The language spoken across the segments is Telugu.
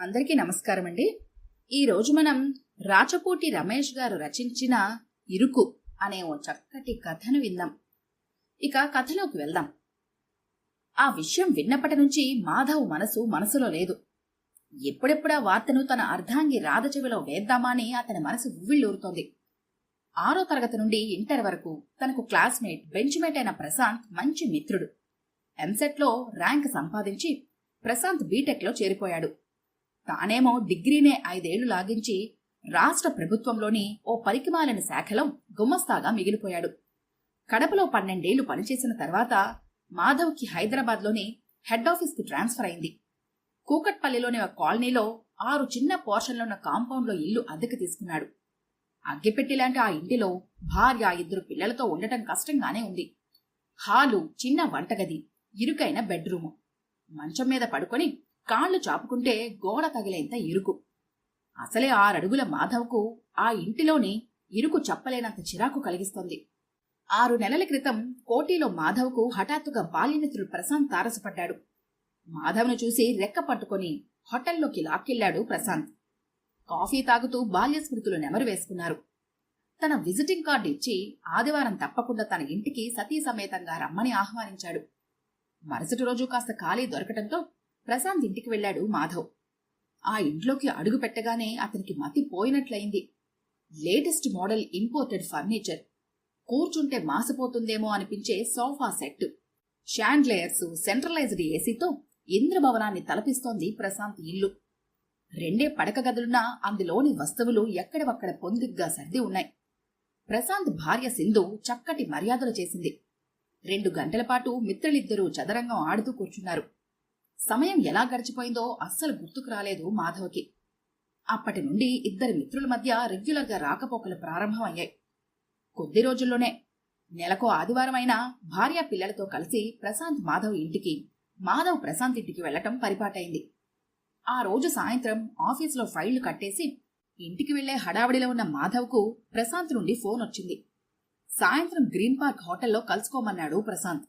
అందరికీ నమస్కారం అండి ఈరోజు మనం రాచపోటి రమేష్ గారు రచించిన ఇరుకు అనే ఓ చక్కటి కథను విందాం. ఇక కథలోకి వెళ్దాం. ఆ విషయం విన్నప్పటి నుంచి మాధవ్ మనసు మనసులో లేదు. ఎప్పుడెప్పుడా వార్తను తన అర్ధాంగి రాధ చెవిలో వేద్దామా అని అతని మనసు ఉవ్విళ్ళూరుతోంది. ఆరో తరగతి నుండి ఇంటర్ వరకు తనకు క్లాస్మేట్ బెంచ్మేట్ అయిన ప్రశాంత్ మంచి మిత్రుడు. ఎంసెట్లో ర్యాంక్ సంపాదించి ప్రశాంత్ బీటెక్లో చేరిపోయాడు. తానేమో డిగ్రీనే ఐదేళ్ళు లాగించి రాష్ట్ర ప్రభుత్వంలోని ఓ పరికిమాలిన శాఖలో గుమ్మస్తాగా మిగిలిపోయాడు. కడపలో పన్నెండేళ్ళు పనిచేసిన తర్వాత మాధవ్కి హైదరాబాద్లోని హెడ్ ఆఫీస్కి ట్రాన్స్ఫర్ అయింది. కూకట్పల్లిలోని ఒక కాలనీలో ఆరు చిన్న పోర్షన్లో ఉన్న కాంపౌండ్లో ఇల్లు అద్దెకు తీసుకున్నాడు. అగ్గిపెట్టి లాంటి ఆ ఇంటిలో భార్య ఇద్దరు పిల్లలతో ఉండటం కష్టంగానే ఉంది. హాలు చిన్న వంటగది ఇరుకైన బెడ్రూము. మంచం మీద పడుకొని కాళ్ళు చాపుకుంటే గోడ తగిలేంత ఇరుకు. అసలే ఆరడుగుల మాధవ్కు ఆ ఇంటిలోని ఇరుకు చెప్పలేనంత చిరాకు కలిగిస్తోంది. ఆరు నెలల క్రితం కోటిలో మాధవ్కు హఠాత్తుగా బాల్యమిత్రుడు ప్రశాంత్ తారసపడ్డాడు. మాధవ్ను చూసి రెక్క పట్టుకొని హోటల్లోకి లాక్కెళ్ళాడు ప్రశాంత్. కాఫీ తాగుతూ బాల్య స్మృతులు నెమరు వేసుకున్నారు. తన విజిటింగ్ కార్డు ఇచ్చి ఆదివారం తప్పకుండా తన ఇంటికి సతీ సమేతంగా రమ్మని ఆహ్వానించాడు. మరుసటి రోజు కాస్త ఖాళీ దొరకటంతో ప్రశాంత్ ఇంటికి వెళ్ళాడు మాధవ్. ఆ ఇంట్లోకి అడుగు పెట్టగానే అతనికి మతి పోయినట్లయింది. Latest model imported furniture. కూర్చుంటే మాసిపోతుందేమో అనిపించే సోఫా సెట్ షాండ్లేయర్స్ సెంట్రలైజ్డ్ ఏసీతో ఇంద్రభవనాన్ని తలపిస్తోంది ప్రశాంత్ ఇల్లు. రెండే పడక గదులున్నా అందులోని వస్తువులు ఎక్కడవక్కడ పొందిగ్గా సర్ది ఉన్నాయి. ప్రశాంత్ భార్య సింధు చక్కటి మర్యాదలు చేసింది. రెండు గంటల పాటు మిత్రులిద్దరూ చదరంగం ఆడుతూ కూర్చున్నారు. సమయం ఎలా గడిచిపోయిందో అస్సలు గుర్తుకు రాలేదు మాధవ్కి. అప్పటి నుండి ఇద్దరి మిత్రుల మధ్య రెగ్యులర్గా రాకపోకలు ప్రారంభమయ్యాయి. కొద్ది రోజుల్లోనే నెలకు ఆదివారం అయినా భార్య పిల్లలతో కలిసి ప్రశాంత్ మాధవ్ ఇంటికి మాధవ్ ప్రశాంత్ ఇంటికి వెళ్ళటం పరిపాటైంది. ఆ రోజు సాయంత్రం ఆఫీసులో ఫైళ్ళు కట్టేసి ఇంటికి వెళ్ళే హడావిడిలో ఉన్న మాధవ్కు ప్రశాంత్ నుండి ఫోన్ వచ్చింది. సాయంత్రం గ్రీన్ పార్క్ హోటల్లో కలుసుకోమన్నాడు ప్రశాంత్.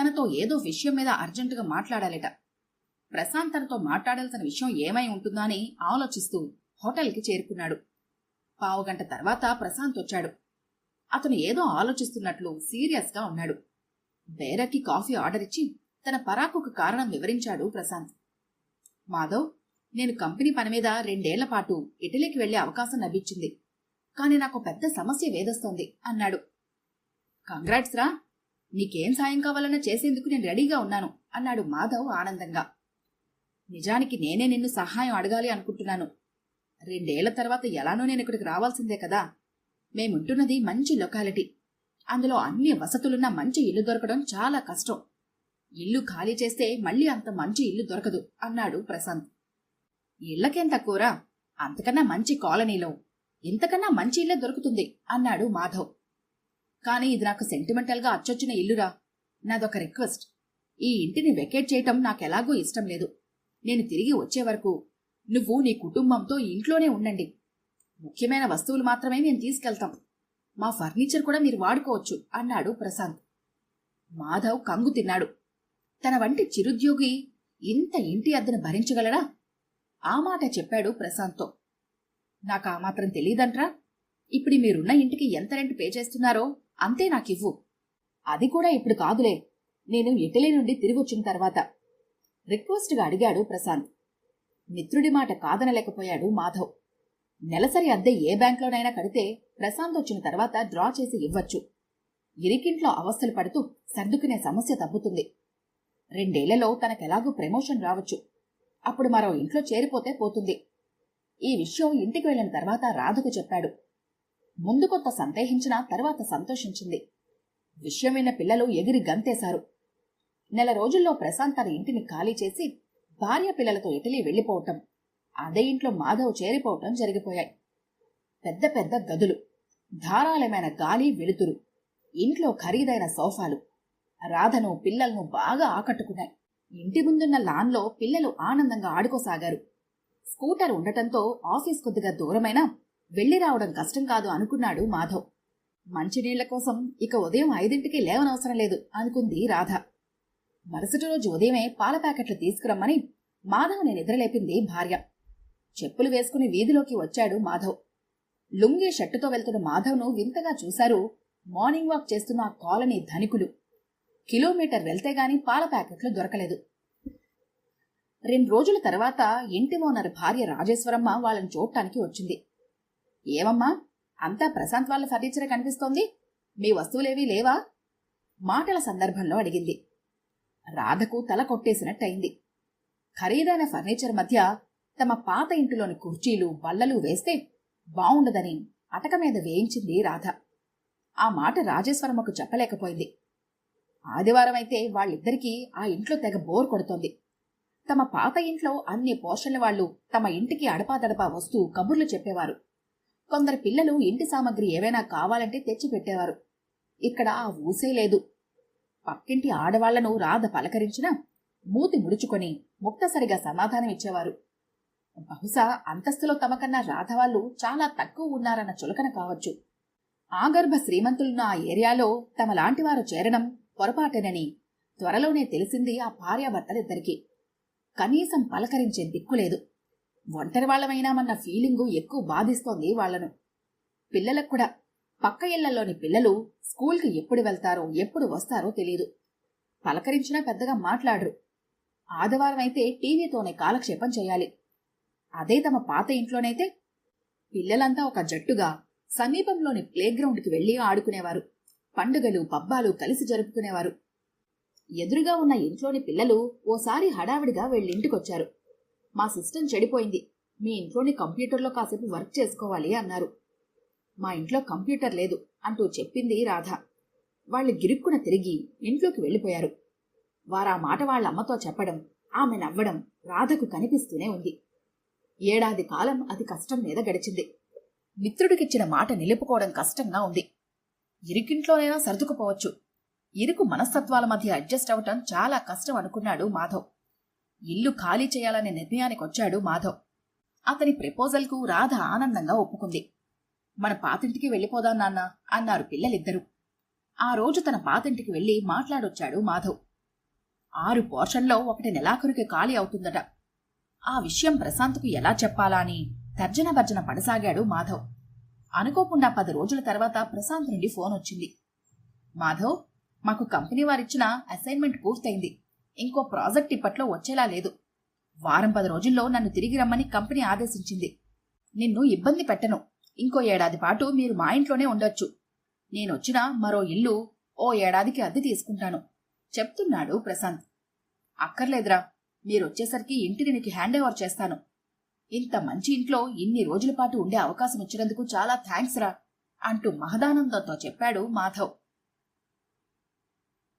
తనతో ఏదో విషయం మీద అర్జెంటుగా మాట్లాడాలట. ప్రశాంత్ తనతో మాట్లాడాల్సిన విషయం ఏమై ఉంటుందా అని ఆలోచిస్తూ హోటల్కి చేరుకున్నాడు. పావుగంట తర్వాత ప్రశాంత్ వచ్చాడు. అతను ఏదో ఆలోచిస్తున్నట్లు సీరియస్గా ఉన్నాడు. బేరకి కాఫీ ఆర్డర్ ఇచ్చి తన పరాకుకు కారణం వివరించాడు ప్రశాంత్. మాధవ్ నేను కంపెనీ పని మీద రెండేళ్ళ పాటు ఇటలీకి వెళ్ళే అవకాశం లభించింది. కానీ నాకు పెద్ద సమస్య వేదొస్తోంది అన్నాడు. కంగ్రాట్స్ రా నీకేం సాయం కావాలన్నా చేసేందుకు నేను రెడీగా ఉన్నాను అన్నాడు మాధవ్ ఆనందంగా. నిజానికి నేనే నిన్ను సహాయం అడగాలి అనుకుంటున్నాను. రెండేళ్ళ తర్వాత ఎలానో నేను ఇక్కడికి రావాల్సిందే కదా. మేముంటున్నది మంచి లొకాలిటీ. అందులో అన్ని వసతులున్న మంచి ఇల్లు దొరకడం చాలా కష్టం. ఇల్లు ఖాళీ చేస్తే మళ్ళీ అంత మంచి ఇల్లు దొరకదు అన్నాడు ప్రశాంత్. ఇళ్ళకేం తక్కువరా అంతకన్నా మంచి కాలనీలో. ఇంతకన్నా మంచి ఇల్లే దొరుకుతుంది అన్నాడు మాధవ్. కానీ ఇది నాకు సెంటిమెంటల్గా అచ్చొచ్చిన ఇల్లురా. నాదొక రిక్వెస్ట్ ఈ ఇంటిని వెకేట్ చేయటం నాకెలాగూ ఇష్టం లేదు. నేను తిరిగి వచ్చే వరకు నువ్వు నీ కుటుంబంతో ఇంట్లోనే ఉండండి. ముఖ్యమైన వస్తువులు మాత్రమే మేము తీసుకెళ్తాం. మా ఫర్నిచర్ కూడా మీరు వాడుకోవచ్చు అన్నాడు ప్రశాంత్. మాధవ్ కంగు తిన్నాడు. తన వంటి చిరుద్యోగి ఇంత ఇంటి అద్దెను భరించగలడా? ఆ మాట చెప్పాడు ప్రశాంత్తో. నాకు ఆ మాత్రం తెలియదంట్రా ఇప్పుడు మీరున్న ఇంటికి ఎంత రెంట్ పే చేస్తున్నారో? అంతే నాకివ్వు. అది కూడా ఇప్పుడు కాదులే. నేను ఇటలీ నుండి తిరిగొచ్చిన తర్వాత. రిక్వెస్ట్గా అడిగాడు ప్రశాంత్. మిత్రుడి మాట కాదనలేకపోయాడు మాధవ్. నెలసరి అద్దె ఏ బ్యాంక్లోనైనా కడితే ప్రశాంత్ వచ్చిన తర్వాత డ్రా చేసి ఇవ్వచ్చు. ఇరికింట్లో అవస్థలు పడుతూ సర్దుకునే సమస్య తగ్గుతుంది రెండేళ్ళలో తనకెలాగూ ప్రమోషన్ రావచ్చు. అప్పుడు మరో ఇంట్లో చేరిపోతే పోతుంది. ఈ విషయం ఇంటికి వెళ్ళిన తర్వాత రాధకు చెప్పాడు. ముందు కొంత సందేహించినా తర్వాత సంతోషించింది. విషయమైన పిల్లలు ఎగిరి గంతేశారు. నెల రోజుల్లో ప్రశాంత్ తన ఇంటిని ఖాళీ చేసి భార్య పిల్లలతో ఇటలీ వెళ్ళిపోవటం అదే ఇంట్లో మాధవ్ చేరిపోవటం జరిగిపోయాయి. పెద్ద పెద్ద గదులు ధారాళమైన గాలి వెలుతురు ఇంట్లో ఖరీదైన సోఫాలు రాధను పిల్లలను బాగా ఆకట్టుకున్నాయి. ఇంటి ముందున్న లాన్లో పిల్లలు ఆనందంగా ఆడుకోసాగారు. స్కూటర్ ఉండటంతో ఆఫీస్ కొద్దిగా దూరమైనా వెళ్ళి రావడం కష్టం కాదు అనుకున్నాడు మాధవ్. మంచినీళ్ళ కోసం ఇక ఉదయం ఐదింటికి లేవనవసరం లేదు అనుకుంది రాధ. మరుసటి రోజు ఉదయమే పాల ప్యాకెట్లు తీసుకురమ్మని మాధవ్ని నిద్రలేపింది భార్య. చెప్పులు వేసుకుని వీధిలోకి వచ్చాడు మాధవ్. లుంగి షర్టుతో వెళ్తున్న మాధవ్ను వింతగా చూశారు మార్నింగ్ వాక్ చేస్తున్న ఆ కాలనీ ధనికులు. కిలోమీటర్ వెళ్తే గాని పాల ప్యాకెట్లు దొరకలేదు. రెండు రోజుల తర్వాత ఇంటి ఓనర్ భార్య రాజేశ్వరమ్మ వాళ్ళని చూడటానికి వచ్చింది. ఏమమ్మా? అంతా ప్రశాంత్ వాళ్ళ ఫర్నిచర్ కనిపిస్తోంది. మీ వస్తువులేవీ లేవా? మాటల సందర్భంలో అడిగింది. రాధకు తల కొట్టేసినట్టయింది. ఖరీదైన ఫర్నిచర్ మధ్య తమ పాత ఇంటిలోని కుర్చీలు బల్లలు వేస్తే బావుండదని అటక మీద వేయించింది రాధ. ఆ మాట రాజేశ్వరమ్మకు చెప్పలేకపోయింది. ఆదివారం అయితే వాళ్ళిద్దరికీ ఆ ఇంట్లో తెగ బోర్ కొడుతోంది. తమ పాత ఇంట్లో అన్ని పోషన్ల వాళ్ళు తమ ఇంటికి అడపాదడపా వస్తూ కబుర్లు చెప్పేవారు. కొందరు పిల్లలు ఇంటి సామాగ్రి ఏవైనా కావాలంటే తెచ్చి పెట్టేవారు. ఇక్కడ ఆ ఊసే లేదు. పక్కింటి ఆడవాళ్ళను రాధ పలకరించినా మూతి ముడుచుకొని ముక్తసరిగా సమాధానం ఇచ్చేవారు. బహుశా అంతస్తులో తమకన్నా రాధవాళ్ళు చాలా తక్కువ ఉన్నారన్న చులకన కావచ్చు. ఆగర్భ శ్రీమంతులున్న ఆ ఏరియాలో తమలాంటివారు చేరడం పొరపాటేనని త్వరలోనే తెలిసింది ఆ భార్యాభర్తలిద్దరికీ. కనీసం పలకరించే దిక్కులేదు ఒంటరి వాళ్ళమైనామన్న ఫీలింగు ఎక్కువ బాధిస్తోంది వాళ్ళను పిల్లలకు కూడా. పక్క ఇళ్ళలోని పిల్లలు స్కూల్కి ఎప్పుడు వెళ్తారో ఎప్పుడు వస్తారో తెలియదు పలకరించినా పెద్దగా మాట్లాడరు. ఆదివారం అయితే టీవీతోనే కాలక్షేపం చేయాలి. అదే తమ పాత ఇంట్లోనైతే పిల్లలంతా ఒక జట్టుగా సమీపంలోని ప్లేగ్రౌండ్కి వెళ్ళి ఆడుకునేవారు. పండుగలు పబ్బాలు కలిసి జరుపుకునేవారు. ఎదురుగా ఉన్న ఇంట్లోని పిల్లలు ఓసారి హడావిడిగా వెళ్ళింటికొచ్చారు. మా సిస్టమ్ చెడిపోయింది. మీ ఇంట్లోని కంప్యూటర్లో కాసేపు వర్క్ చేసుకోవాలి అన్నారు. మా ఇంట్లో కంప్యూటర్ లేదు అంటూ చెప్పింది రాధ. వాళ్ళు గిరుక్కున తిరిగి ఇంట్లోకి వెళ్ళిపోయారు. వారా మాట వాళ్ళ అమ్మతో చెప్పడం ఆమె నవ్వడం రాధకు కనిపిస్తూనే ఉంది. ఏడాది కాలం అది కష్టం మీద గడిచింది. మిత్రుడికిచ్చిన మాట నిలుపుకోవడం కష్టంగా ఉంది. ఇరుకింట్లోనైనా సర్దుకుపోవచ్చు. ఇరుకు మనస్తత్వాల మధ్య అడ్జస్ట్ అవటం చాలా కష్టం అనుకున్నాడు మాధవ్. ఇల్లు ఖాళీ చేయాలనే నిర్ణయానికి వచ్చాడు మాధవ్. అతని ప్రపోజల్కు రాధ ఆనందంగా ఒప్పుకుంది. మన పాతింటికి వెళ్ళిపోదాం నాన్న? అన్నారు పిల్లలిద్దరూ. ఆ రోజు తన పాతింటికి వెళ్ళి మాట్లాడొచ్చాడు మాధవ్. ఆరు పోర్షన్లో ఒకటి నెలాఖరుకి ఖాళీ అవుతుందట. ఆ విషయం ప్రశాంత్కు ఎలా చెప్పాలా అని తర్జన భర్జన పడసాగాడు మాధవ్. అనుకోకుండా పది రోజుల తర్వాత ప్రశాంత్ నుండి ఫోన్ వచ్చింది. మాధవ్ మాకు కంపెనీ వారిచ్చిన అసైన్మెంట్ పూర్తయింది. ఇంకో ప్రాజెక్ట్ ఇప్పట్లో వచ్చేలా లేదు. వారం పది రోజుల్లో నన్ను తిరిగి రమ్మని కంపెనీ ఆదేశించింది. నిన్ను ఇబ్బంది పెట్టను. ఇంకో ఏడాది పాటు మీరు మా ఇంట్లోనే ఉండొచ్చు. నేనొచ్చిన మరో ఇల్లు ఓ ఏడాదికి అద్దె తీసుకుంటాను. చెప్తున్నాడు ప్రశాంత్. అక్కర్లేదురా. మీరొచ్చేసరికి ఇంటిని నీకు హ్యాండ్ ఓవర్ చేస్తాను. ఇంత మంచి ఇంట్లో ఇన్ని రోజుల పాటు ఉండే అవకాశం ఇచ్చినందుకు చాలా థ్యాంక్స్ రా అంటూ మహదానందంతో చెప్పాడు మాధవ్.